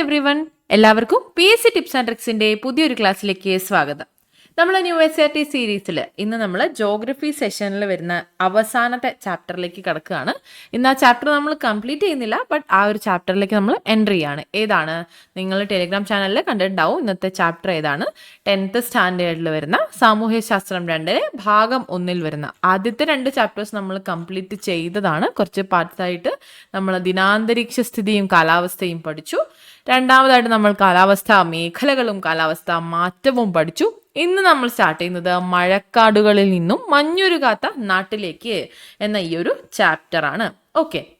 Every one എല്ലാവർക്കും P S C tips and ട്രിക്സിന്റെ പുതിയൊരു ക്ലാസ്സിലേക്ക് സ്വാഗതം. നമ്മൾ ന്യൂ എസ് ആർ ടി സീരീസിൽ ഇന്ന് നമ്മൾ ജോഗ്രഫി സെഷനിൽ വരുന്ന അവസാനത്തെ ചാപ്റ്ററിലേക്ക് കിടക്കുകയാണ്. ഇന്ന് ആ ചാപ്റ്റർ നമ്മൾ കംപ്ലീറ്റ് ചെയ്യുന്നില്ല ബട്ട് ആ ഒരു ചാപ്റ്ററിലേക്ക് നമ്മൾ എൻട്രി ചെയ്യാണ് ഏതാണ്? നിങ്ങൾ ടെലിഗ്രാം ചാനലിൽ കണ്ടിട്ടുണ്ടാവും ഇന്നത്തെ ചാപ്റ്റർ ഏതാണ്? ടെൻത്ത് സ്റ്റാൻഡേർഡിൽ വരുന്ന സാമൂഹ്യ ശാസ്ത്രം രണ്ടിലെ ഭാഗം ഒന്നിൽ വരുന്ന ആദ്യത്തെ രണ്ട് ചാപ്റ്റേഴ്സ് നമ്മൾ കംപ്ലീറ്റ് ചെയ്തതാണ്. കുറച്ച് പാർട്സ് ആയിട്ട് നമ്മൾ ദിനാന്തരീക്ഷ സ്ഥിതിയും കാലാവസ്ഥയും പഠിച്ചു. രണ്ടാമതായിട്ട് നമ്മൾ കാലാവസ്ഥാ മേഖലകളും കാലാവസ്ഥാ മാറ്റവും പഠിച്ചു. ഇന്ന് നമ്മൾ സ്റ്റാർട്ട് ചെയ്യുന്നത് മഴക്കാടുകളിൽ നിന്നും മഞ്ഞുരുകാത്ത നാട്ടിലേക്ക് എന്ന ഈ ഒരു ചാപ്റ്റർ ആണ്. ഓക്കെ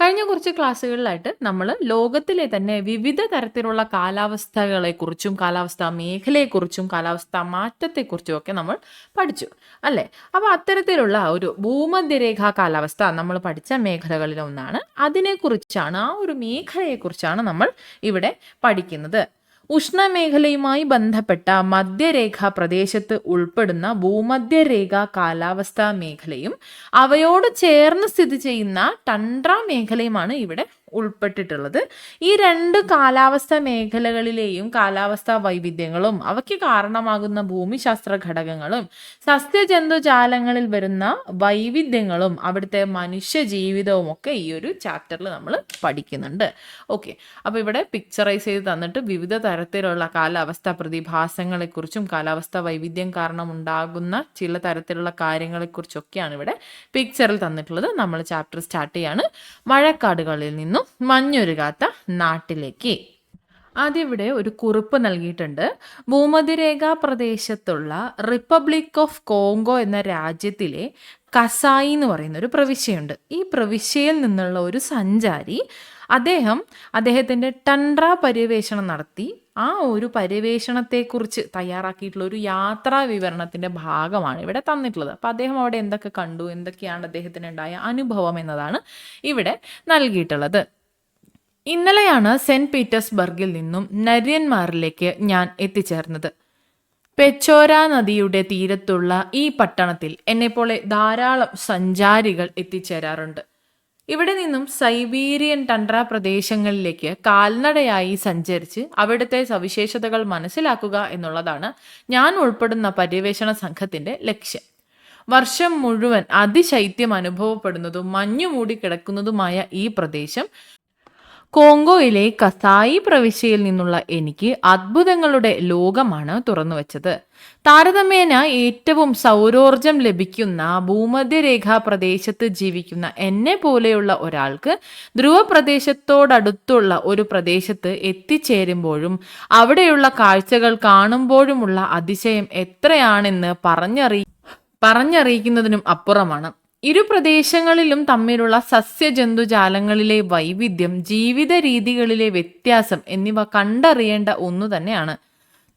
കഴിഞ്ഞ കുറച്ച് ക്ലാസ്സുകളിലായിട്ട് നമ്മൾ ലോകത്തിലെ തന്നെ വിവിധ തരത്തിലുള്ള കാലാവസ്ഥകളെക്കുറിച്ചും കാലാവസ്ഥാ മേഖലയെക്കുറിച്ചും കാലാവസ്ഥാ മാറ്റത്തെക്കുറിച്ചും ഒക്കെ നമ്മൾ പഠിച്ചു അല്ലേ? അപ്പോൾ അത്തരത്തിലുള്ള ഒരു ഭൂമധ്യരേഖാ കാലാവസ്ഥ നമ്മൾ പഠിച്ച മേഖലകളിലൊന്നാണ്. അതിനെക്കുറിച്ചാണ് ആ ഒരു മേഖലയെക്കുറിച്ചാണ് നമ്മൾ ഇവിടെ പഠിക്കുന്നത്. ഉഷ്ണമേഖലയുമായി ബന്ധപ്പെട്ട മധ്യരേഖാ പ്രദേശത്ത് ഉൾപ്പെടുന്ന ഭൂമധ്യരേഖ കാലാവസ്ഥാ മേഖലയും അവയോട് ചേർന്ന് സ്ഥിതി ചെയ്യുന്ന ടണ്ട്ര മേഖലയുമാണ് ഇവിടെ ഉൾപ്പെട്ടിട്ടുള്ളത്. ഈ രണ്ട് കാലാവസ്ഥ മേഖലകളിലെയും കാലാവസ്ഥ വൈവിധ്യങ്ങളും അവയ്ക്ക് കാരണമാകുന്ന ഭൂമിശാസ്ത്ര ഘടകങ്ങളും സസ്യജന്തുജാലങ്ങളിൽ വരുന്ന വൈവിധ്യങ്ങളും അവിടുത്തെ മനുഷ്യ ജീവിതവും ഒക്കെ ഈ ഒരു ചാപ്റ്ററിൽ നമ്മൾ പഠിക്കുന്നുണ്ട്. ഓക്കെ. അപ്പോൾ ഇവിടെ പിക്ചറൈസ് ചെയ്ത് തന്നിട്ട് വിവിധ തരത്തിലുള്ള കാലാവസ്ഥാ പ്രതിഭാസങ്ങളെക്കുറിച്ചും കാലാവസ്ഥ വൈവിധ്യം കാരണം ഉണ്ടാകുന്ന ചില തരത്തിലുള്ള കാര്യങ്ങളെക്കുറിച്ചൊക്കെയാണ് ഇവിടെ പിക്ചറിൽ തന്നിട്ടുള്ളത്. നമ്മൾ ചാപ്റ്റർ സ്റ്റാർട്ട് ചെയ്യാണ്. മഴക്കാടുകളിൽ നിന്നും മഞ്ഞൊരുകാത്ത നാട്ടിലേക്ക്. ഇവിടെ ഒരു കുറിപ്പ് നൽകിയിട്ടുണ്ട്. ഭൂമധ്യരേഖാ പ്രദേശത്തുള്ള റിപ്പബ്ലിക് ഓഫ് കോങ്കോ എന്ന രാജ്യത്തിലെ കസായി എന്ന് പറയുന്ന ഒരു പ്രവിശ്യയുണ്ട്. ഈ പ്രവിശ്യയിൽ നിന്നുള്ള ഒരു സഞ്ചാരി അദ്ദേഹം അദ്ദേഹത്തിന്റെ ടൺട്ര പര്യവേഷണം നടത്തി. ആ ഒരു പര്യവേഷണത്തെക്കുറിച്ച് തയ്യാറാക്കിയിട്ടുള്ള ഒരു യാത്രാ വിവരണത്തിന്റെ ഭാഗമാണ് ഇവിടെ തന്നിട്ടുള്ളത്. അപ്പോൾ അദ്ദേഹം അവിടെ എന്തൊക്കെ കണ്ടു? എന്തൊക്കെയാണ് അദ്ദേഹത്തിന് ഉണ്ടായ അനുഭവം എന്നതാണ് ഇവിടെ നൽകിയിട്ടുള്ളത്. ഇന്നലെയാണ് സെന്റ് പീറ്റേഴ്സ്ബർഗിൽ നിന്നും നര്യന്മാരിലേക്ക് ഞാൻ എത്തിച്ചേർന്നത്. പെച്ചോര നദിയുടെ തീരത്തുള്ള ഈ പട്ടണത്തിൽ എന്നെപ്പോലെ ധാരാളം സഞ്ചാരികൾ എത്തിച്ചേരാറുണ്ട്. ഇവിടെ നിന്നും സൈബീരിയൻ ടണ്ട്ര പ്രദേശങ്ങളിലേക്ക് കാൽനടയായി സഞ്ചരിച്ച് അവിടുത്തെ സവിശേഷതകൾ മനസ്സിലാക്കുക എന്നുള്ളതാണ് ഞാൻ ഉൾപ്പെടുന്ന പര്യവേഷണ സംഘത്തിന്റെ ലക്ഷ്യം. വർഷം മുഴുവൻ അതിശൈത്യം അനുഭവപ്പെടുന്നതും മഞ്ഞുമൂടി കിടക്കുന്നതുമായ ഈ പ്രദേശം കോങ്കോയിലെ കസായി പ്രവിശ്യയിൽ നിന്നുള്ള എനിക്ക് അത്ഭുതങ്ങളുടെ ലോകമാണ് തുറന്നു തുറന്നുവച്ചത്. താരതമ്യേന ഏറ്റവും സൗരോർജം ലഭിക്കുന്ന ഭൂമധ്യരേഖാ പ്രദേശത്ത് ജീവിക്കുന്ന എന്നെ പോലെയുള്ള ഒരാൾക്ക് ധ്രുവ പ്രദേശത്തോടടുത്തുള്ള ഒരു പ്രദേശത്ത് എത്തിച്ചേരുമ്പോഴും അവിടെയുള്ള കാഴ്ചകൾ കാണുമ്പോഴുമുള്ള അതിശയം എത്രയാണെന്ന് പറഞ്ഞറി പറഞ്ഞറിയിക്കുന്നതിനും അപ്പുറമാണ്. ഇരു പ്രദേശങ്ങളിലും തമ്മിലുള്ള സസ്യജന്തുജാലങ്ങളിലെ വൈവിധ്യം ജീവിത രീതികളിലെ വ്യത്യാസം എന്നിവ കണ്ടറിയേണ്ട ഒന്നു തന്നെയാണ്.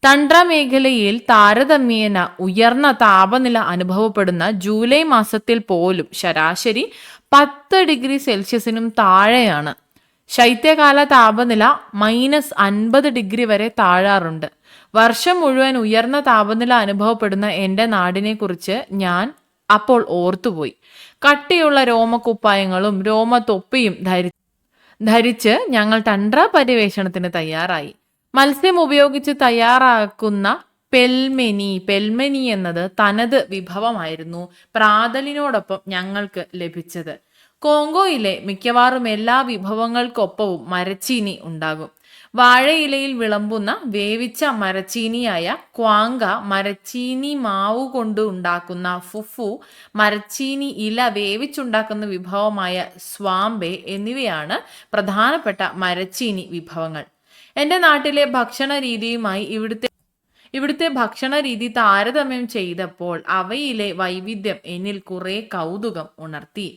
തണ്ട്ര മേഖലയിൽ താരതമ്യേന ഉയർന്ന താപനില അനുഭവപ്പെടുന്ന ജൂലൈ മാസത്തിൽ പോലും ശരാശരി പത്ത് ഡിഗ്രി സെൽഷ്യസിനും താഴെയാണ്. ശൈത്യകാല താപനില മൈനസ് അൻപത് ഡിഗ്രി വരെ താഴാറുണ്ട്. വർഷം മുഴുവൻ ഉയർന്ന താപനില അനുഭവപ്പെടുന്ന എന്റെ നാടിനെക്കുറിച്ച് ഞാൻ അപ്പോൾ ഓർത്തുപോയി. കട്ടിയുള്ള രോമക്കുപ്പായങ്ങളും രോമത്തൊപ്പിയും ധരി ധരിച്ച് ഞങ്ങൾ തണ്ട്ര പര്യവേഷണത്തിന് തയ്യാറായി. മത്സ്യം ഉപയോഗിച്ച് തയ്യാറാക്കുന്ന പെൽമെനി പെൽമെനി എന്നത് തനത് വിഭവമായിരുന്നു പ്രാതലിനോടൊപ്പം ഞങ്ങൾക്ക് ലഭിച്ചത്. കോങ്കോയിലെ മിക്കവാറും എല്ലാ വിഭവങ്ങൾക്കൊപ്പവും മരച്ചീനി ഉണ്ടാകും. വാഴയിലയിൽ വിളമ്പുന്ന വേവിച്ച മരച്ചീനിയായ ക്വാങ്ക മരച്ചീനി മാവ് കൊണ്ട് ഉണ്ടാക്കുന്ന ഫുഫു മരച്ചീനി ഇല വേവിച്ചുണ്ടാക്കുന്ന വിഭവമായ സ്വാംബെ എന്നിവയാണ് പ്രധാനപ്പെട്ട മരച്ചീനി വിഭവങ്ങൾ. എന്റെ നാട്ടിലെ ഭക്ഷണ രീതിയുമായി ഇവിടുത്തെ ഇവിടുത്തെ ഭക്ഷണ രീതി താരതമ്യം ചെയ്തപ്പോൾ അവയിലെ വൈവിധ്യം എന്നിൽ കുറെ കൗതുകം ഉണർത്തി.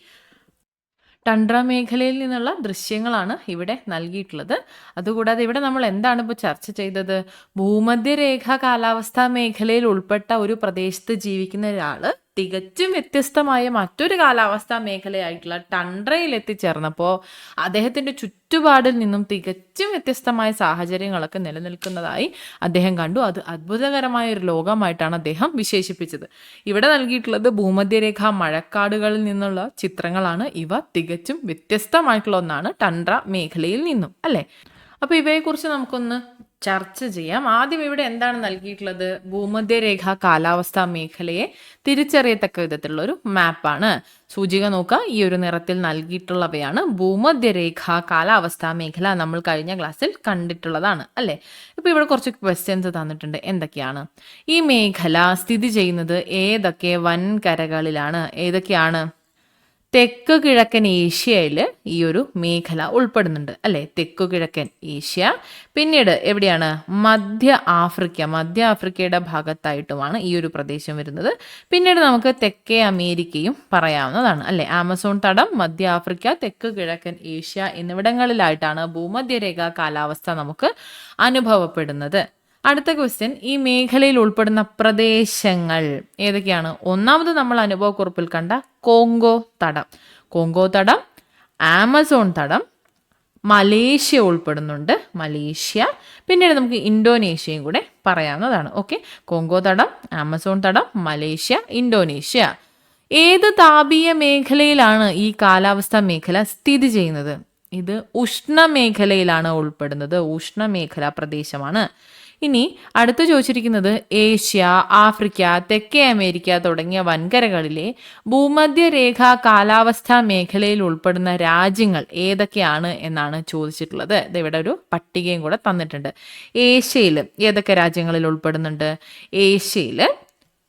ടണ്ട്ര മേഖലയിൽ നിന്നുള്ള ദൃശ്യങ്ങളാണ് ഇവിടെ നൽകിയിട്ടുള്ളത്. അതുകൂടാതെ ഇവിടെ നമ്മൾ എന്താണ് ഇപ്പോൾ ചർച്ച ചെയ്തത്? ഭൂമധ്യരേഖ കാലാവസ്ഥാ മേഖലയിൽ ഉൾപ്പെട്ട ഒരു പ്രദേശത്ത് ജീവിക്കുന്ന ഒരാൾ തികച്ചും വ്യത്യസ്തമായ മറ്റൊരു കാലാവസ്ഥാ മേഖലയായിട്ടുള്ള ടൺഡ്രയിൽ എത്തിച്ചേർന്നപ്പോൾ അദ്ദേഹത്തിന്റെ ചുറ്റുപാടിൽ നിന്നും തികച്ചും വ്യത്യസ്തമായ സാഹചര്യങ്ങളൊക്കെ നിലനിൽക്കുന്നതായി അദ്ദേഹം കണ്ടു. അത് അത്ഭുതകരമായ ഒരു ലോകമായിട്ടാണ് അദ്ദേഹം വിശേഷിപ്പിച്ചത്. ഇവിടെ നൽകിയിട്ടുള്ളത് ഭൂമധ്യരേഖ മഴക്കാടുകളിൽ നിന്നുള്ള ചിത്രങ്ങളാണ്. ഇവ തികച്ചും വ്യത്യസ്തമായിട്ടുള്ള ഒന്നാണ് ടണ്ട്ര മേഖലയിൽ നിന്നും അല്ലേ? അപ്പോൾ ഇവയെക്കുറിച്ച് നമുക്കൊന്ന് ചർച്ച ചെയ്യാം. ആദ്യം ഇവിടെ എന്താണ് നൽകിയിട്ടുള്ളത്? ഭൂമധ്യരേഖ കാലാവസ്ഥാ മേഖലയെ തിരിച്ചറിയത്തക്ക വിധത്തിലുള്ള ഒരു മാപ്പാണ്. സൂചിക നോക്കുക. ഈ ഒരു നിറത്തിൽ നൽകിയിട്ടുള്ളവയാണ് ഭൂമധ്യരേഖ കാലാവസ്ഥാ മേഖല നമ്മൾ കഴിഞ്ഞ ക്ലാസ്സിൽ കണ്ടിട്ടുള്ളതാണ് അല്ലേ? ഇപ്പൊ ഇവിടെ കുറച്ച് ക്വസ്റ്റ്യൻസ് തന്നിട്ടുണ്ട്. എന്തൊക്കെയാണ്? ഈ മേഖല സ്ഥിതി ചെയ്യുന്നത് ഏതൊക്കെ വൻകരകളിലാണ്? ഏതൊക്കെയാണ് തെക്ക് കിഴക്കൻ ഏഷ്യയിൽ ഈ ഒരു മേഖല ഉൾപ്പെടുന്നുണ്ട് അല്ലേ? തെക്കു കിഴക്കൻ ഏഷ്യ. പിന്നീട് എവിടെയാണ്? മധ്യ ആഫ്രിക്ക. മധ്യ ആഫ്രിക്കയുടെ ഭാഗത്തായിട്ടുമാണ് ഈ ഒരു പ്രദേശം വരുന്നത്. പിന്നീട് നമുക്ക് തെക്കേ അമേരിക്കയും പറയാവുന്നതാണ് അല്ലേ? ആമസോൺ തടം മധ്യ ആഫ്രിക്ക തെക്ക് കിഴക്കൻ ഏഷ്യ എന്നിവിടങ്ങളിലായിട്ടാണ് ഭൂമധ്യരേഖ കാലാവസ്ഥ നമുക്ക് അനുഭവപ്പെടുന്നത്. അടുത്ത ക്വസ്റ്റ്യൻ ഈ മേഖലയിൽ ഉൾപ്പെടുന്ന പ്രദേശങ്ങൾ ഏതൊക്കെയാണ്? ഒന്നാമത് നമ്മൾ അനുഭവക്കുറിപ്പിൽ കണ്ട കോങ്കോ തടം. കോങ്കോ തടം ആമസോൺ തടം മലേഷ്യ ഉൾപ്പെടുന്നുണ്ട്. മലേഷ്യ. പിന്നീട് നമുക്ക് ഇന്തോനേഷ്യയും കൂടെ പറയാവുന്നതാണ്. ഓക്കെ കോങ്കോ തടം ആമസോൺ തടം മലേഷ്യ ഇന്തോനേഷ്യ. ഏത് താപീയ മേഖലയിലാണ് ഈ കാലാവസ്ഥ മേഖല സ്ഥിതി ചെയ്യുന്നത്? ഇത് ഉഷ്ണമേഖലയിലാണ് ഉൾപ്പെടുന്നത്. ഉഷ്ണമേഖലാ പ്രദേശമാണ്. ഇനി അടുത്ത് ചോദിച്ചിരിക്കുന്നത് ഏഷ്യ ആഫ്രിക്ക തെക്കേ അമേരിക്ക തുടങ്ങിയ വൻകരകളിലെ ഭൂമധ്യരേഖ കാലാവസ്ഥാ മേഖലയിൽ ഉൾപ്പെടുന്ന രാജ്യങ്ങൾ ഏതൊക്കെയാണ് എന്നാണ് ചോദിച്ചിട്ടുള്ളത്. ഇവിടെ ഒരു പട്ടികയും കൂടെ തന്നിട്ടുണ്ട്. ഏഷ്യയിൽ ഏതൊക്കെ രാജ്യങ്ങളിൽ ഉൾപ്പെടുന്നുണ്ട്? ഏഷ്യയിൽ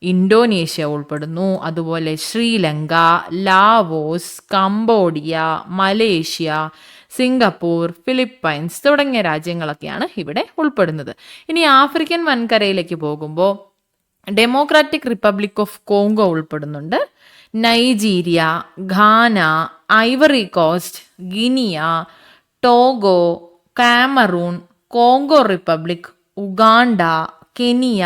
ഇന്തോനേഷ്യ ഉൾപ്പെടുന്നു. അതുപോലെ Sri Lanka Laos Cambodia Malaysia Singapore Philippines തുടങ്ങിയ രാജ്യങ്ങളൊക്കെയാണ് ഇവിടെ ഉൾപ്പെടുന്നത്. ഇനി ആഫ്രിക്കൻ വൻകരയിലേക്ക് പോകുമ്പോൾ ഡെമോക്രാറ്റിക് റിപ്പബ്ലിക് ഓഫ് കോങ്കോ ഉൾപ്പെടുന്നുണ്ട്. Nigeria Ghana Ivory Coast Guinea Togo Cameroon Congo Republic Uganda Kenya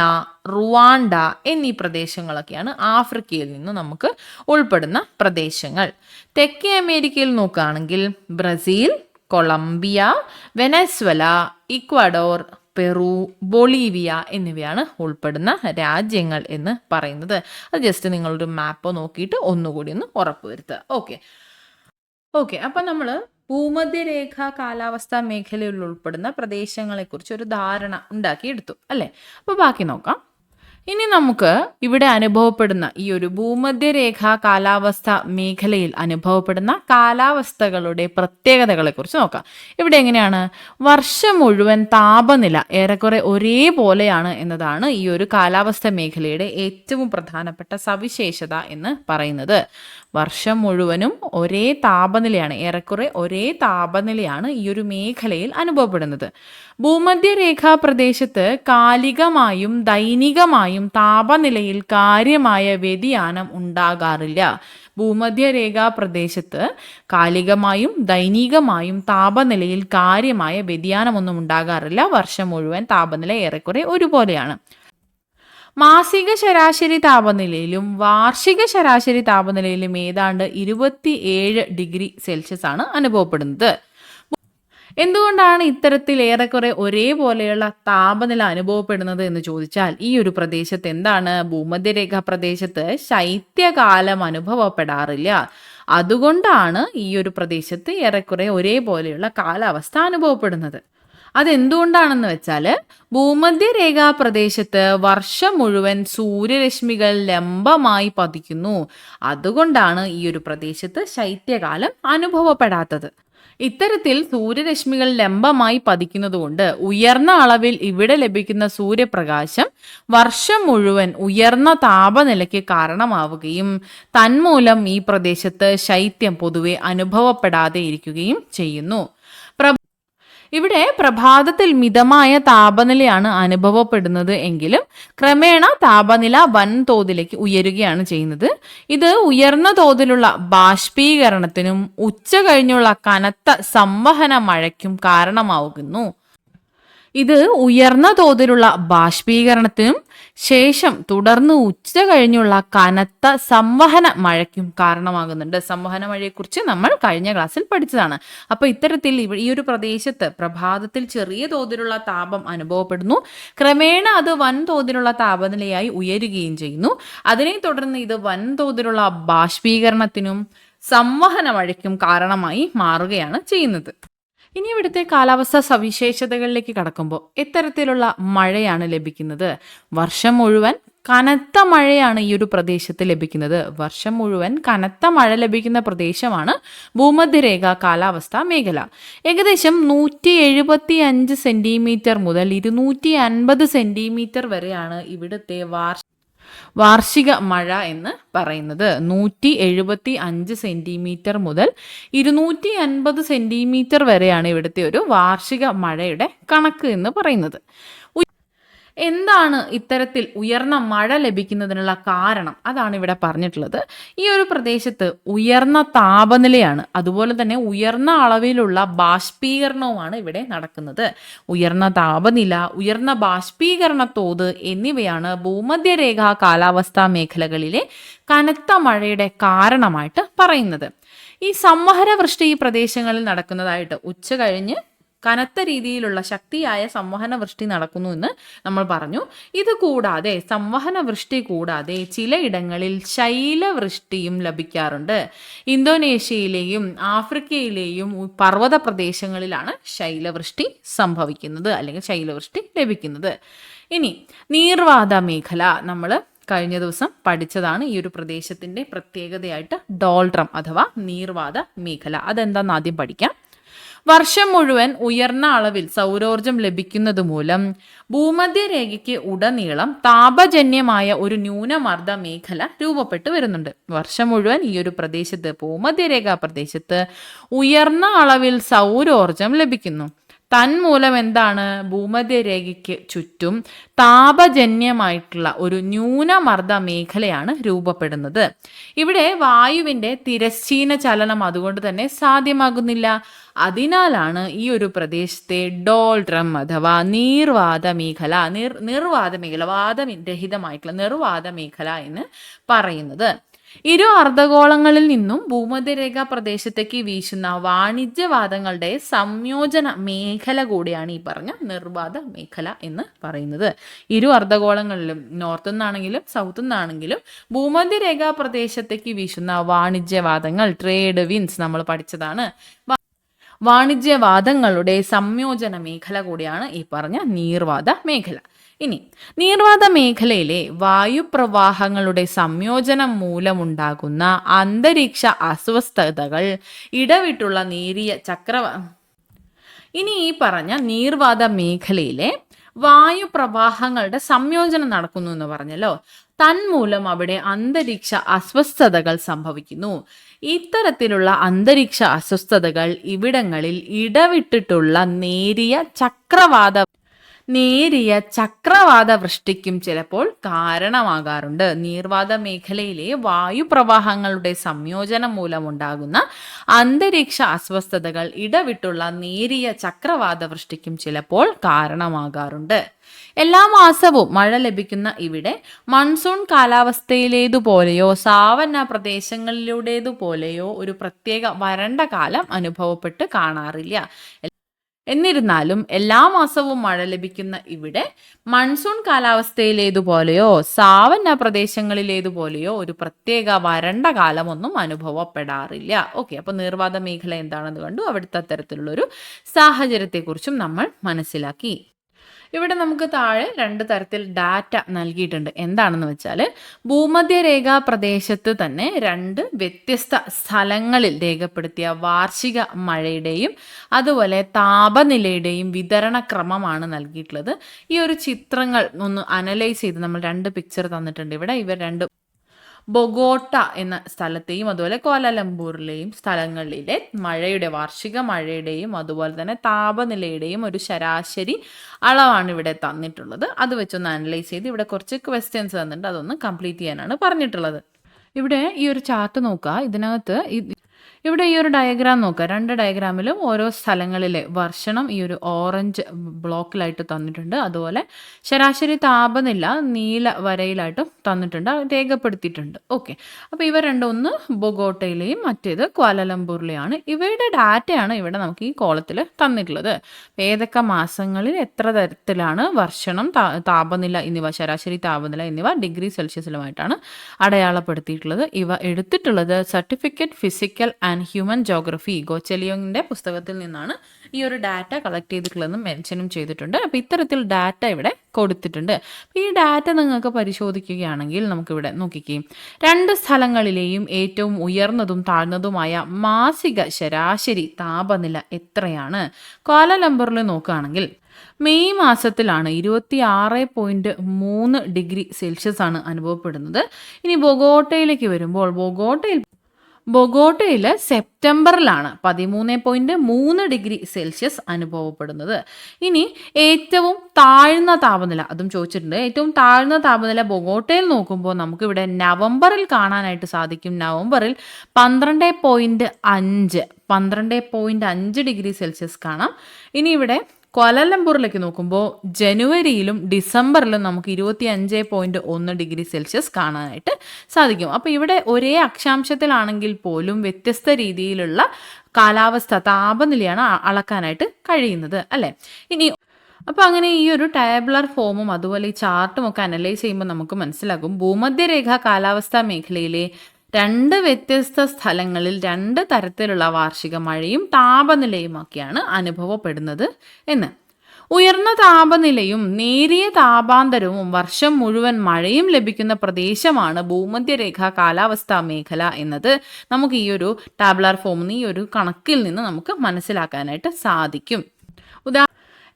Rwanda എന്നീ പ്രദേശങ്ങളൊക്കെയാണ് ആഫ്രിക്കയിൽ നിന്ന് നമുക്ക് ഉൾപ്പെടുന്ന പ്രദേശങ്ങൾ. തെക്കേ അമേരിക്കയിൽ നോക്കുകയാണെങ്കിൽ Brazil Colombia Venezuela Ecuador Peru Bolivia എന്നിവയാണ് ഉൾപ്പെടുന്ന രാജ്യങ്ങൾ എന്ന് പറയുന്നത്. അത് ജസ്റ്റ് നിങ്ങളൊരു മാപ്പ് നോക്കിയിട്ട് ഒന്നുകൂടി ഒന്ന് ഉറപ്പുവരുത്തുക. ഓക്കെ ഓക്കെ അപ്പം നമ്മൾ ഭൂമധ്യരേഖ കാലാവസ്ഥാ മേഖലയിൽ ഉൾപ്പെടുന്ന പ്രദേശങ്ങളെക്കുറിച്ച് ഒരു ധാരണ ഉണ്ടാക്കിയെടുത്തു അല്ലേ? അപ്പോൾ ബാക്കി നോക്കാം. ഇനി നമുക്ക് ഇവിടെ അനുഭവപ്പെടുന്ന ഈ ഒരു ഭൂമധ്യരേഖാ കാലാവസ്ഥ മേഖലയിൽ അനുഭവപ്പെടുന്ന കാലാവസ്ഥകളുടെ പ്രത്യേകതകളെക്കുറിച്ച് നോക്കാം. ഇവിടെ എങ്ങനെയാണ്? വർഷം മുഴുവൻ താപനില ഏറെക്കുറെ ഒരേപോലെയാണ് എന്നതാണ് ഈ ഒരു കാലാവസ്ഥ മേഖലയുടെ ഏറ്റവും പ്രധാനപ്പെട്ട സവിശേഷത എന്ന് പറയുന്നത്. വർഷം മുഴുവനും ഒരേ താപനിലയാണ് ഏറെക്കുറെ ഒരേ താപനിലയാണ് ഈ ഒരു മേഖലയിൽ അനുഭവപ്പെടുന്നത്. ഭൂമധ്യരേഖാ പ്രദേശത്ത് കാലികമായും ദൈനികമായും താപനിലയിൽ കാര്യമായ വ്യതിയാനം ഉണ്ടാകാറില്ല. ഭൂമധ്യരേഖാ പ്രദേശത്ത് കാലികമായും ദൈനികമായും താപനിലയിൽ കാര്യമായ വ്യതിയാനമൊന്നും ഉണ്ടാകാറില്ല. വർഷം മുഴുവൻ താപനില ഏറെക്കുറെ ഒരുപോലെയാണ്. മാസിക ശരാശരി താപനിലയിലും വാർഷിക ശരാശരി താപനിലയിലും ഏതാണ്ട് ഇരുപത്തി ഏഴ് ഡിഗ്രി സെൽഷ്യസ് ആണ് അനുഭവപ്പെടുന്നത്. എന്തുകൊണ്ടാണ് ഇത്തരത്തിൽ ഏറെക്കുറെ ഒരേപോലെയുള്ള താപനില അനുഭവപ്പെടുന്നത് എന്ന് ചോദിച്ചാൽ ഈ ഒരു പ്രദേശത്ത് എന്താണ്? ഭൂമധ്യരേഖ പ്രദേശത്ത് ശൈത്യകാലം അനുഭവപ്പെടാറില്ല. അതുകൊണ്ടാണ് ഈ ഒരു പ്രദേശത്ത് ഏറെക്കുറെ ഒരേപോലെയുള്ള കാലാവസ്ഥ അനുഭവപ്പെടുന്നത്. അതെന്തുകൊണ്ടാണെന്ന് വെച്ചാൽ ഭൂമധ്യരേഖാ പ്രദേശത്ത് വർഷം മുഴുവൻ സൂര്യരശ്മികൾ ലംബമായി പതിക്കുന്നു. അതുകൊണ്ടാണ് ഈ ഒരു പ്രദേശത്ത് ശൈത്യകാലം അനുഭവപ്പെടാത്തത്. ഇത്തരത്തിൽ സൂര്യരശ്മികൾ ലംബമായി പതിക്കുന്നതുകൊണ്ട് ഉയർന്ന അളവിൽ ഇവിടെ ലഭിക്കുന്ന സൂര്യപ്രകാശം വർഷം മുഴുവൻ ഉയർന്ന താപനിലയ്ക്ക് കാരണമാവുകയും തന്മൂലം ഈ പ്രദേശത്ത് ശൈത്യം പൊതുവെ അനുഭവപ്പെടാതെ ഇരിക്കുകയും ചെയ്യുന്നു. ഇവിടെ പ്രഭാതത്തിൽ മിതമായ താപനിലയാണ് അനുഭവപ്പെടുന്നത് എങ്കിലും ക്രമേണ താപനില വൻതോതിലേക്ക് ഉയരുകയാണ് ചെയ്യുന്നത്. ഇത് ഉയർന്ന തോതിലുള്ള ബാഷ്പീകരണത്തിനും ഉച്ച കഴിഞ്ഞുള്ള കനത്ത സംവഹന മഴയ്ക്കും കാരണമാവുന്നു. ഇത് ഉയർന്ന തോതിലുള്ള ബാഷ്പീകരണത്തിനും ശേഷം തുടർന്ന് ഉച്ച കഴിഞ്ഞുള്ള കനത്ത സംവഹന മഴയ്ക്കും കാരണമാകുന്നുണ്ട്. സംവഹന മഴയെക്കുറിച്ച് നമ്മൾ കഴിഞ്ഞ ക്ലാസ്സിൽ പഠിച്ചതാണ്. അപ്പോൾ ഇത്തരത്തിൽ ഈ ഒരു പ്രദേശത്ത് പ്രഭാതത്തിൽ ചെറിയ തോതിലുള്ള താപം അനുഭവപ്പെടുന്നു. ക്രമേണ അത് വൻതോതിലുള്ള താപനിലയായി ഉയരുകയും ചെയ്യുന്നു. അതിനെ തുടർന്ന് ഇത് വൻതോതിലുള്ള ബാഷ്പീകരണത്തിനും സംവഹന മഴയ്ക്കും കാരണമായി മാറുകയാണ് ചെയ്യുന്നത്. ഇനി ഇവിടുത്തെ കാലാവസ്ഥാ സവിശേഷതകളിലേക്ക് കടക്കുമ്പോൾ എത്തരത്തിലുള്ള മഴയാണ് ലഭിക്കുന്നത്. വർഷം മുഴുവൻ കനത്ത മഴയാണ് ഈ ഒരു പ്രദേശത്ത് ലഭിക്കുന്നത്. വർഷം മുഴുവൻ കനത്ത മഴ ലഭിക്കുന്ന പ്രദേശമാണ് ഭൂമധ്യരേഖ കാലാവസ്ഥ മേഖല. ഏകദേശം നൂറ്റി എഴുപത്തി അഞ്ച് സെന്റിമീറ്റർ മുതൽ ഇരുന്നൂറ്റി അൻപത് സെന്റിമീറ്റർ വരെയാണ് ഇവിടുത്തെ വാർഷിക വാർഷിക മഴ എന്ന് പറയുന്നത് നൂറ്റി എഴുപത്തി അഞ്ച് സെന്റിമീറ്റർ മുതൽ ഇരുന്നൂറ്റി അൻപത് സെന്റിമീറ്റർ വരെയാണ് ഇവിടുത്തെ ഒരു വാർഷിക മഴയുടെ കണക്ക് എന്ന് പറയുന്നത്. എന്താണ് ഇത്തരത്തിൽ ഉയർന്ന മഴ ലഭിക്കുന്നതിനുള്ള കാരണം? അതാണ് ഇവിടെ പറഞ്ഞിട്ടുള്ളത്. ഈ ഒരു പ്രദേശത്ത് ഉയർന്ന താപനിലയാണ് അതുപോലെ തന്നെ ഉയർന്ന അളവിലുള്ള ബാഷ്പീകരണവുമാണ് ഇവിടെ നടക്കുന്നത്. ഉയർന്ന താപനില ഉയർന്ന ബാഷ്പീകരണ തോത് എന്നിവയാണ് ഭൂമധ്യരേഖാ കാലാവസ്ഥാ മേഖലകളിലെ കനത്ത മഴയുടെ കാരണമായിട്ട് പറയുന്നത്. ഈ സംവഹന വൃഷ്ടി ഈ പ്രദേശങ്ങളിൽ നടക്കുന്നതായിട്ട് ഉച്ച കഴിഞ്ഞ് കനത്ത രീതിയിലുള്ള ശക്തിയായ സംവഹന വൃഷ്ടി നടക്കുന്നു എന്ന് നമ്മൾ പറഞ്ഞു. ഇത് കൂടാതെ സംവഹന വൃഷ്ടി കൂടാതെ ചിലയിടങ്ങളിൽ ശൈലവൃഷ്ടിയും ലഭിക്കാറുണ്ട്. ഇന്തോനേഷ്യയിലെയും ആഫ്രിക്കയിലെയും പർവത പ്രദേശങ്ങളിലാണ് ശൈലവൃഷ്ടി സംഭവിക്കുന്നത് അല്ലെങ്കിൽ ശൈലവൃഷ്ടി ലഭിക്കുന്നത്. ഇനി നീർവാത മേഖല നമ്മൾ കഴിഞ്ഞ ദിവസം പഠിച്ചതാണ് ഈ ഒരു പ്രദേശത്തിന്റെ പ്രത്യേകതയായിട്ട് ഡോൾഡ്രം അഥവാ നീർവാത മേഖല. അതെന്താന്ന് ആദ്യം പഠിക്കാം. വർഷം മുഴുവൻ ഉയർന്ന അളവിൽ സൗരോർജം ലഭിക്കുന്നത് മൂലം ഭൂമധ്യരേഖയ്ക്ക് ഉടനീളം താപജന്യമായ ഒരു ന്യൂനമർദ്ദ മേഖല രൂപപ്പെട്ടു വരുന്നുണ്ട്. വർഷം മുഴുവൻ ഈ ഒരു പ്രദേശത്ത് ഭൂമധ്യരേഖ പ്രദേശത്ത് ഉയർന്ന അളവിൽ സൗരോർജം ലഭിക്കുന്നു. തന്മൂലം എന്താണ്? ഭൂമധ്യരേഖയ്ക്ക് ചുറ്റും താപജന്യമായിട്ടുള്ള ഒരു ന്യൂനമർദ്ദ മേഖലയാണ് രൂപപ്പെടുന്നത്. ഇവിടെ വായുവിന്റെ തിരശ്ചീന ചലനം അതുകൊണ്ട് തന്നെ സാധ്യമാകുന്നില്ല. അതിനാലാണ് ഈ ഒരു പ്രദേശത്തെ ഡോൾഡ്രം അഥവാ നീർവാത മേഖല നിർ നിർവാത മേഖല വാദരഹിതമായിട്ടുള്ള നിർവാത മേഖല എന്ന് പറയുന്നത്. ഇരു അർദ്ധഗോളങ്ങളിൽ നിന്നും ഭൂമധ്യരേഖ പ്രദേശത്തേക്ക് വീശുന്ന വാണിജ്യവാദങ്ങളുടെ സംയോജന മേഖല കൂടിയാണ് ഈ പറഞ്ഞ നിർവാദ മേഖല എന്ന് പറയുന്നത്. ഇരു അർദ്ധഗോളങ്ങളിലും നോർത്ത് നിന്നാണെങ്കിലും സൗത്ത് നിന്നാണെങ്കിലും ഭൂമധ്യരേഖ പ്രദേശത്തേക്ക് വീശുന്ന വാണിജ്യവാദങ്ങൾ ട്രേഡ് വിൻസ് നമ്മൾ പഠിച്ചതാണ്. വാണിജ്യവാദങ്ങളുടെ സംയോജന മേഖല കൂടിയാണ് ഈ പറഞ്ഞ നീർവാദ മേഖല. ഇനി നീർവാത മേഖലയിലെ വായുപ്രവാഹങ്ങളുടെ സംയോജനം മൂലമുണ്ടാകുന്ന അന്തരീക്ഷ അസ്വസ്ഥതകൾ ഇടവിട്ടുള്ള നേരിയ ചക്ര ഇനി ഈ പറഞ്ഞ നീർവാത മേഖലയിലെ വായുപ്രവാഹങ്ങളുടെ സംയോജനം നടക്കുന്നു എന്ന് പറഞ്ഞല്ലോ. തന്മൂലം അവിടെ അന്തരീക്ഷ അസ്വസ്ഥതകൾ സംഭവിക്കുന്നു. ഇത്തരത്തിലുള്ള അന്തരീക്ഷ അസ്വസ്ഥതകൾ ഇവിടങ്ങളിൽ ഇടവിട്ടിട്ടുള്ള നേരിയ ചക്രവാത നേരിയ ചക്രവാത വൃഷ്ടിക്കും ചിലപ്പോൾ കാരണമാകാറുണ്ട്. നീർവാത മേഖലയിലെ വായുപ്രവാഹങ്ങളുടെ സംയോജനം മൂലമുണ്ടാകുന്ന അന്തരീക്ഷ അസ്വസ്ഥതകൾ ഇടവിട്ടുള്ള നേരിയ ചക്രവാത വൃഷ്ടിക്കും ചിലപ്പോൾ കാരണമാകാറുണ്ട്. എല്ലാ മാസവും മഴ ലഭിക്കുന്ന ഇവിടെ മൺസൂൺ കാലാവസ്ഥയിലേതുപോലെയോ സാവന്ന പ്രദേശങ്ങളിലൂടേതുപോലെയോ ഒരു പ്രത്യേക വരണ്ട കാലം അനുഭവപ്പെട്ട് കാണാറില്ല. എന്നിരുന്നാലും എല്ലാ മാസവും മഴ ലഭിക്കുന്ന ഇവിടെ മൺസൂൺ കാലാവസ്ഥയിലേതുപോലെയോ സാവന്ന പ്രദേശങ്ങളിലേതുപോലെയോ ഒരു പ്രത്യേക വരണ്ട കാലമൊന്നും അനുഭവപ്പെടാറില്ല. ഓക്കെ അപ്പോൾ നീർവാത മേഖല എന്താണെന്ന് കണ്ടു. അവിടുത്തെ അത്തരത്തിലുള്ളൊരു സാഹചര്യത്തെക്കുറിച്ചും നമ്മൾ മനസ്സിലാക്കി. ഇവിടെ നമുക്ക് താഴെ രണ്ട് തരത്തിൽ ഡാറ്റ നൽകിയിട്ടുണ്ട്. എന്താണെന്ന് വെച്ചാൽ ഭൂമധ്യരേഖാ പ്രദേശത്ത് തന്നെ രണ്ട് വ്യത്യസ്ത സ്ഥലങ്ങളിൽ രേഖപ്പെടുത്തിയ വാർഷിക മഴയുടെയും അതുപോലെ താപനിലയുടെയും വിതരണ ക്രമമാണ് നൽകിയിട്ടുള്ളത്. ഈ ഒരു ചിത്രങ്ങൾ ഒന്ന് അനലൈസ് ചെയ്ത് നമ്മൾ രണ്ട് പിക്ചർ തന്നിട്ടുണ്ട്. ഇവിടെ ഇവർ രണ്ട് ബൊഗോട്ട എന്ന സ്ഥലത്തെയും അതുപോലെ കോലാലംപൂരിലെയും സ്ഥലങ്ങളിലെ മഴയുടെ വാർഷിക മഴയുടെയും അതുപോലെ തന്നെ താപനിലയുടെയും ഒരു ശരാശരി അളവാണ് ഇവിടെ തന്നിട്ടുള്ളത്. അത് വെച്ചൊന്ന് അനലൈസ് ചെയ്ത് ഇവിടെ കുറച്ച് ക്വസ്റ്റ്യൻസ് തന്നിട്ടുണ്ട്. അതൊന്ന് കംപ്ലീറ്റ് ചെയ്യാനാണ് പറഞ്ഞിട്ടുള്ളത്. ഇവിടെ ഈ ഒരു ചാർട്ട് നോക്കുക. ഇതിനകത്ത് ഇവിടെ ഈ ഒരു ഡയഗ്രാം നോക്കുക. രണ്ട് ഡയഗ്രാമിലും ഓരോ സ്ഥലങ്ങളിലെ വർഷണം ഈ ഒരു ഓറഞ്ച് ബ്ലോക്കിലായിട്ട് തന്നിട്ടുണ്ട്. അതുപോലെ ശരാശരി താപനില നീല വരയിലായിട്ടും തന്നിട്ടുണ്ട് രേഖപ്പെടുത്തിയിട്ടുണ്ട്. ഓക്കെ. അപ്പോൾ ഇവ രണ്ടും ഒന്ന് ബൊഗോട്ടയിലെയും മറ്റേത് ക്വാലലംപൂരിലെയാണ്. ഇവയുടെ ഡാറ്റയാണ് ഇവിടെ നമുക്ക് ഈ കോളത്തിൽ തന്നിട്ടുള്ളത്. ഏതൊക്കെ മാസങ്ങളിൽ എത്ര തരത്തിലാണ് വർഷണം താപനില എന്നിവ ശരാശരി താപനില എന്നിവ ഡിഗ്രി സെൽഷ്യസിലുമായിട്ടാണ് അടയാളപ്പെടുത്തിയിട്ടുള്ളത്. ഇവ എടുത്തിട്ടുള്ളത് certificate physical and human geography ഗോച്ചലിയോങ്ങിന്റെ പുസ്തകത്തിൽ നിന്നാണ്. ഈ ഒരു ഡാറ്റ കളക്ട് ചെയ്തിട്ടുള്ളതെന്ന് മെൻഷനും ചെയ്തിട്ടുണ്ട്. അപ്പോൾ ഇത്തരത്തിൽ ഡാറ്റ ഇവിടെ കൊടുത്തിട്ടുണ്ട്. അപ്പോൾ ഈ ഡാറ്റ നിങ്ങൾക്ക് പരിശോധിക്കുകയാണെങ്കിൽ നമുക്കിവിടെ നോക്കിക്കുകയും രണ്ട് സ്ഥലങ്ങളിലെയും ഏറ്റവും ഉയർന്നതും താഴ്ന്നതുമായ മാസിക ശരാശരി താപനില എത്രയാണ്? കോലാലംബറിൽ നോക്കുകയാണെങ്കിൽ മെയ് മാസത്തിലാണ് ഇരുപത്തി ആറ് പോയിന്റ് മൂന്ന് ഡിഗ്രി സെൽഷ്യസ് ആണ് അനുഭവപ്പെടുന്നത്. ഇനി ബൊഗോട്ടയിലേക്ക് വരുമ്പോൾ ബൊഗോട്ടയിൽ ബൊഗോട്ടയിൽ സെപ്റ്റംബറിലാണ് പതിമൂന്ന് പോയിന്റ് മൂന്ന് ഡിഗ്രി സെൽഷ്യസ് അനുഭവപ്പെടുന്നത്. ഇനി ഏറ്റവും താഴ്ന്ന താപനില അതും ചോദിച്ചിട്ടുണ്ട് ഏറ്റവും താഴ്ന്ന താപനില ബൊഗോട്ടയിൽ നോക്കുമ്പോൾ നമുക്കിവിടെ നവംബറിൽ കാണാനായിട്ട് സാധിക്കും. നവംബറിൽ പന്ത്രണ്ട് പോയിന്റ് അഞ്ച് പന്ത്രണ്ട് പോയിന്റ് അഞ്ച് ഡിഗ്രി സെൽഷ്യസ് കാണാം. ഇനി ഇവിടെ കോലാലംപൂറിലേക്ക് നോക്കുമ്പോൾ ജനുവരിയിലും ഡിസംബറിലും നമുക്ക് ഇരുപത്തി അഞ്ച് പോയിന്റ് ഒന്ന് ഡിഗ്രി സെൽഷ്യസ് കാണാനായിട്ട് സാധിക്കും. അപ്പോൾ ഇവിടെ ഒരേ അക്ഷാംശത്തിലാണെങ്കിൽ പോലും വ്യത്യസ്ത രീതിയിലുള്ള കാലാവസ്ഥ താപനിലയാണ് അളക്കാനായിട്ട് കഴിയുന്നത് അല്ലേ? ഇനി അപ്പോൾ അങ്ങനെ ഈ ഒരു ടേബിളർ ഫോമും അതുപോലെ ഈ ചാർട്ടും ഒക്കെ അനലൈസ് ചെയ്യുമ്പോൾ നമുക്ക് മനസ്സിലാകും. ഭൂമധ്യരേഖ കാലാവസ്ഥാ മേഖലയിലെ രണ്ട് വ്യത്യസ്ത സ്ഥലങ്ങളിൽ രണ്ട് തരത്തിലുള്ള വാർഷിക മഴയും താപനിലയുമൊക്കെയാണ് അനുഭവപ്പെടുന്നത് എന്ന്. ഉയർന്ന താപനിലയും നേരിയ താപാന്തരവും വർഷം മുഴുവൻ മഴയും ലഭിക്കുന്ന പ്രദേശമാണ് ഭൂമധ്യരേഖ കാലാവസ്ഥാ മേഖല എന്നത്. നമുക്ക് ഈ ഒരു ടാബ്ലാർ ഫോമിൽ ഈ ഒരു കണക്കിൽ നിന്ന് നമുക്ക് മനസ്സിലാക്കാനായിട്ട് സാധിക്കും. ഉദാ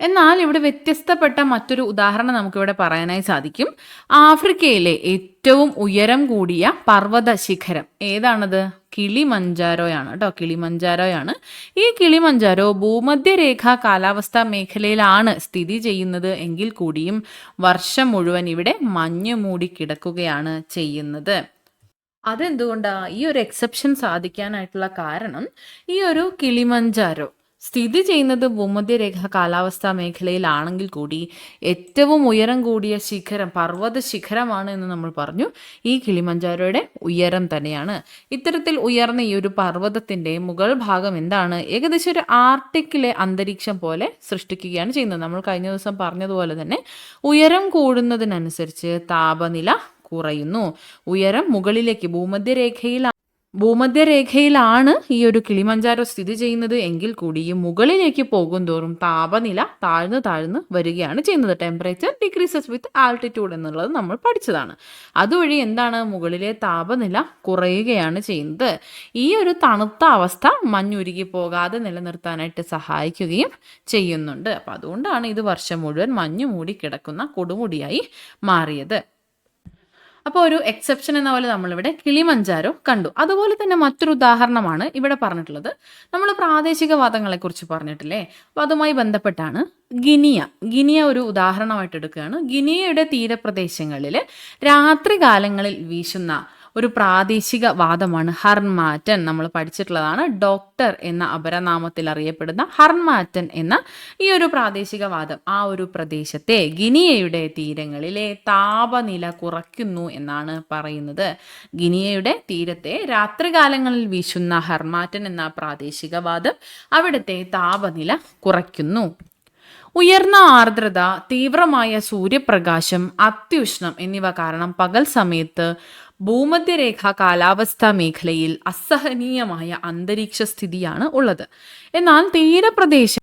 എന്നാൽ ഇവിടെ വ്യത്യസ്തപ്പെട്ട മറ്റൊരു ഉദാഹരണം നമുക്കിവിടെ പറയാനായി സാധിക്കും. ആഫ്രിക്കയിലെ ഏറ്റവും ഉയരം കൂടിയ പർവത ശിഖരം ഏതാണത്? കിളിമഞ്ചാരോയാണ് കേട്ടോ കിളിമഞ്ചാരോയാണ്. ഈ കിളിമഞ്ചാരോ ഭൂമധ്യരേഖ കാലാവസ്ഥാ മേഖലയിലാണ് സ്ഥിതി ചെയ്യുന്നത് എങ്കിൽ കൂടിയും വർഷം മുഴുവൻ ഇവിടെ മഞ്ഞ് മൂടി കിടക്കുകയാണ് ചെയ്യുന്നത്. അതെന്തുകൊണ്ടാ? ഈ ഒരു എക്സെപ്ഷൻ സാധിക്കാനായിട്ടുള്ള കാരണം ഈ ഒരു കിളിമഞ്ചാരോ സ്ഥിതി ചെയ്യുന്നത് ഭൂമധ്യരേഖ കാലാവസ്ഥാ മേഖലയിലാണെങ്കിൽ കൂടി ഏറ്റവും ഉയരം കൂടിയ ശിഖരം പർവത ശിഖരമാണ് എന്ന് നമ്മൾ പറഞ്ഞു. ഈ കിളിമഞ്ചാരോയുടെ ഉയരം തന്നെയാണ്. ഇത്തരത്തിൽ ഉയർന്ന ഈ ഒരു പർവതത്തിന്റെ മുകൾ ഭാഗം എന്താണ്? ഏകദേശം ഒരു ആർട്ടിക്കിലെ അന്തരീക്ഷം പോലെ സൃഷ്ടിക്കുകയാണ് ചെയ്യുന്നത്. നമ്മൾ കഴിഞ്ഞ ദിവസം പറഞ്ഞതുപോലെ തന്നെ ഉയരം കൂടുന്നതിനനുസരിച്ച് താപനില കുറയുന്നു. ഉയരം മുകളിലേക്ക് ഭൂമധ്യരേഖയിൽ ഭൂമധ്യരേഖയിലാണ് ഈ ഒരു കിളിമഞ്ചാരോ സ്ഥിതി ചെയ്യുന്നത്. എങ്കിൽ കൂടിയും മുകളിലേക്ക് പോകും തോറും താപനില താഴ്ന്നു താഴ്ന്ന് വരികയാണ് ചെയ്യുന്നത്. ടെമ്പറേച്ചർ ഡിക്രീസസ് വിത്ത് ആൾട്ടിറ്റ്യൂഡ് എന്നുള്ളത് നമ്മൾ പഠിച്ചതാണ്. അതുവഴി എന്താണ് മുകളിലെ താപനില കുറയുകയാണ് ചെയ്യുന്നത്? ഈ ഒരു തണുത്ത അവസ്ഥ മഞ്ഞുരുകി പോകാതെ നിലനിർത്താനായിട്ട് സഹായിക്കുകയും ചെയ്യുന്നുണ്ട്. അപ്പം അതുകൊണ്ടാണ് ഇത് വർഷം മുഴുവൻ മഞ്ഞു മൂടി കിടക്കുന്ന കൊടുമുടിയായി മാറിയത്. അപ്പോൾ ഒരു എക്സെപ്ഷൻ എന്ന പോലെ നമ്മളിവിടെ കിളിമഞ്ചാരോ കണ്ടു. അതുപോലെ തന്നെ മറ്റൊരു ഉദാഹരണമാണ് ഇവിടെ പറഞ്ഞിട്ടുള്ളത്. നമ്മൾ പ്രാദേശികവാദങ്ങളെക്കുറിച്ച് പറഞ്ഞിട്ടില്ലേ? അപ്പോൾ അതുമായി ബന്ധപ്പെട്ടാണ് ഗിനിയ. ഗിനിയ ഒരു ഉദാഹരണമായിട്ട് എടുക്കുകയാണ്. ഗിനിയയുടെ തീരപ്രദേശങ്ങളിൽ രാത്രികാലങ്ങളിൽ വീശുന്ന ഒരു പ്രാദേശിക വാദമാണ് ഹർമാറ്റൻ നമ്മൾ പഠിച്ചിട്ടുള്ളതാണ്. ഡോക്ടർ എന്ന അപരനാമത്തിൽ അറിയപ്പെടുന്ന ഹർമാറ്റൻ എന്ന ഈ ഒരു പ്രാദേശിക വാദം ആ ഒരു പ്രദേശത്തെ ഗിനിയയുടെ തീരങ്ങളിലെ താപനില കുറയ്ക്കുന്നു എന്നാണ് പറയുന്നത്. ഗിനിയയുടെ തീരത്തെ രാത്രികാലങ്ങളിൽ വീശുന്ന ഹർമാറ്റൻ എന്ന പ്രാദേശിക വാദം അവിടുത്തെ താപനില കുറയ്ക്കുന്നു. ഉയർന്ന ആർദ്രത തീവ്രമായ സൂര്യപ്രകാശം അത്യുഷ്ണം എന്നിവ കാരണം പകൽ സമയത്ത് ഭൂമധ്യരേഖ കാലാവസ്ഥാ മേഖലയിൽ അസഹനീയമായ അന്തരീക്ഷ സ്ഥിതിയാണ് ഉള്ളത്. എന്നാൽ തീരപ്രദേശ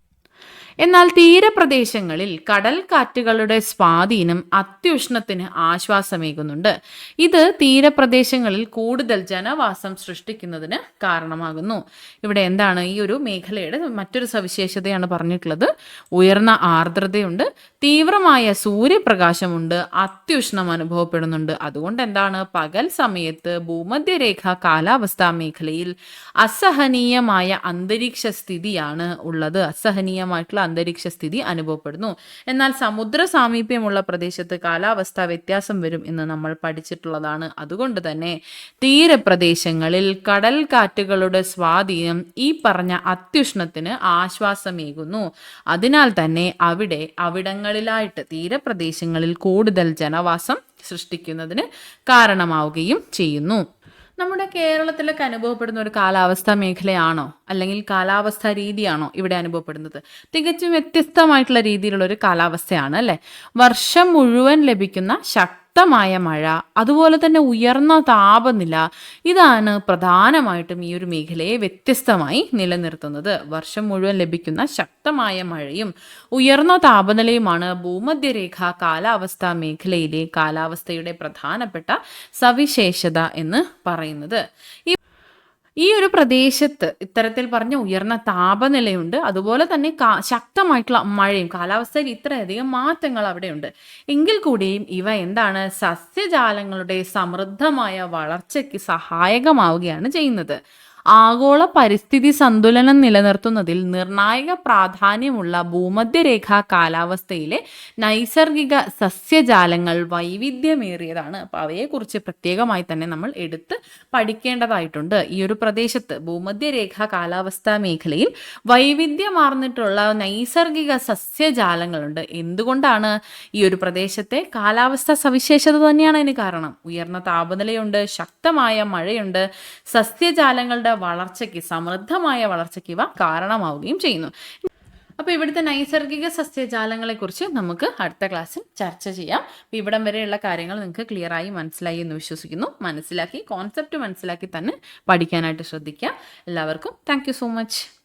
എന്നാൽ തീരപ്രദേശങ്ങളിൽ കടൽ കാറ്റുകളുടെ സ്വാധീനം അത്യുഷ്ണത്തിന് ആശ്വാസമേകുന്നുണ്ട്. ഇത് തീരപ്രദേശങ്ങളിൽ കൂടുതൽ ജനവാസം സൃഷ്ടിക്കുന്നതിന് കാരണമാകുന്നു. ഇവിടെ എന്താണ് ഈ ഒരു മേഖലയുടെ മറ്റൊരു സവിശേഷതയാണ് പറഞ്ഞിട്ടുള്ളത്. ഉയർന്ന ആർദ്രതയുണ്ട് തീവ്രമായ സൂര്യപ്രകാശമുണ്ട് അത്യുഷ്ണം അനുഭവപ്പെടുന്നുണ്ട്. അതുകൊണ്ട് എന്താണ് പകൽ സമയത്ത് ഭൂമധ്യരേഖ കാലാവസ്ഥാ മേഖലയിൽ അസഹനീയമായ അന്തരീക്ഷ സ്ഥിതിയാണ് ഉള്ളത്. അസഹനീയമായിട്ടുള്ള അന്തരീക്ഷ സ്ഥിതി അനുഭവപ്പെടുന്നു. എന്നാൽ സമുദ്ര സാമീപ്യമുള്ള പ്രദേശത്ത് കാലാവസ്ഥ വ്യത്യാസം വരും എന്ന് നമ്മൾ പഠിച്ചിട്ടുള്ളതാണ്. അതുകൊണ്ട് തന്നെ തീരപ്രദേശങ്ങളിൽ കടൽ കാറ്റുകളുടെ സ്വാധീനം ഈ പറഞ്ഞ അത്യുഷ്ണത്തിന് ആശ്വാസമേകുന്നു. അതിനാൽ തന്നെ അവിടെ അവിടങ്ങളിലായിട്ട് തീരപ്രദേശങ്ങളിൽ കൂടുതൽ ജനവാസം സൃഷ്ടിക്കുന്നതിന് കാരണമാവുകയും ചെയ്യുന്നു. നമ്മുടെ കേരളത്തിലൊക്കെ അനുഭവപ്പെടുന്ന ഒരു കാലാവസ്ഥാ മേഖലയാണോ? അല്ലെങ്കിൽ കാലാവസ്ഥാ രീതിയാണോ ഇവിടെ അനുഭവപ്പെടുന്നത്? തികച്ചും വ്യത്യസ്തമായിട്ടുള്ള രീതിയിലുള്ള ഒരു കാലാവസ്ഥയാണ് അല്ലേ? വർഷം മുഴുവൻ ലഭിക്കുന്ന ശക്തി ശക്തമായ മഴ അതുപോലെ തന്നെ ഉയർന്ന താപനില ഇതാണ് പ്രധാനമായിട്ടും ഈ ഒരു മേഖലയെ വ്യത്യസ്തമായി നിലനിർത്തുന്നത്. വർഷം മുഴുവൻ ലഭിക്കുന്ന ശക്തമായ മഴയും ഉയർന്ന താപനിലയുമാണ് ഭൂമധ്യരേഖ കാലാവസ്ഥാ മേഖലയിലെ കാലാവസ്ഥയുടെ പ്രധാനപ്പെട്ട സവിശേഷത എന്ന് പറയുന്നത്. ഈ ഈ ഒരു പ്രദേശത്ത് ഇത്തരത്തിൽ പറഞ്ഞ ഉയർന്ന താപനിലയുണ്ട്. അതുപോലെ തന്നെ ശക്തമായിട്ടുള്ള മഴയും കാലാവസ്ഥയിൽ ഇത്രയധികം മാറ്റങ്ങൾ അവിടെയുണ്ട്. എങ്കിൽ കൂടിയും ഇവ എന്താണ്? സസ്യജാലങ്ങളുടെ സമൃദ്ധമായ വളർച്ചയ്ക്ക് സഹായകമാവുകയാണ് ചെയ്യുന്നത്. ആഗോള പരിസ്ഥിതി സന്തുലനം നിലനിർത്തുന്നതിൽ നിർണായക പ്രാധാന്യമുള്ള ഭൂമധ്യരേഖാ കാലാവസ്ഥയിലെ നൈസർഗിക സസ്യജാലങ്ങൾ വൈവിധ്യമേറിയതാണ്. അപ്പോൾ അവയെക്കുറിച്ച് പ്രത്യേകമായി തന്നെ നമ്മൾ എടുത്ത് പഠിക്കേണ്ടതായിട്ടുണ്ട്. ഈ ഒരു പ്രദേശത്ത് ഭൂമധ്യരേഖാ കാലാവസ്ഥാ മേഖലയിൽ വൈവിധ്യമാർന്നിട്ടുള്ള നൈസർഗിക സസ്യജാലങ്ങളുണ്ട്. എന്തുകൊണ്ടാണ് ഈ ഒരു പ്രദേശത്തെ കാലാവസ്ഥ സവിശേഷത തന്നെയാണ് അതിന് കാരണം? ഉയർന്ന താപനിലയുണ്ട് ശക്തമായ മഴയുണ്ട് സസ്യജാലങ്ങളുടെ വളർച്ചയ്ക്ക് സമൃദ്ധമായ വളർച്ചയ്ക്ക് ഇവ കാരണമാവുകയും ചെയ്യുന്നു. അപ്പോൾ ഇവിടുത്തെ നൈസർഗിക സസ്യജാലങ്ങളെക്കുറിച്ച് നമുക്ക് അടുത്ത ക്ലാസ്സിൽ ചർച്ച ചെയ്യാം. അപ്പോൾ ഇവിടം വരെയുള്ള കാര്യങ്ങൾ നിങ്ങൾക്ക് ക്ലിയറായി മനസ്സിലായി എന്ന് വിശ്വസിക്കുന്നു. മനസ്സിലാക്കി കോൺസെപ്റ്റ് മനസ്സിലാക്കി തന്നെ പഠിക്കാനായിട്ട് ശ്രദ്ധിക്കുക. എല്ലാവർക്കും താങ്ക് സോ മച്ച്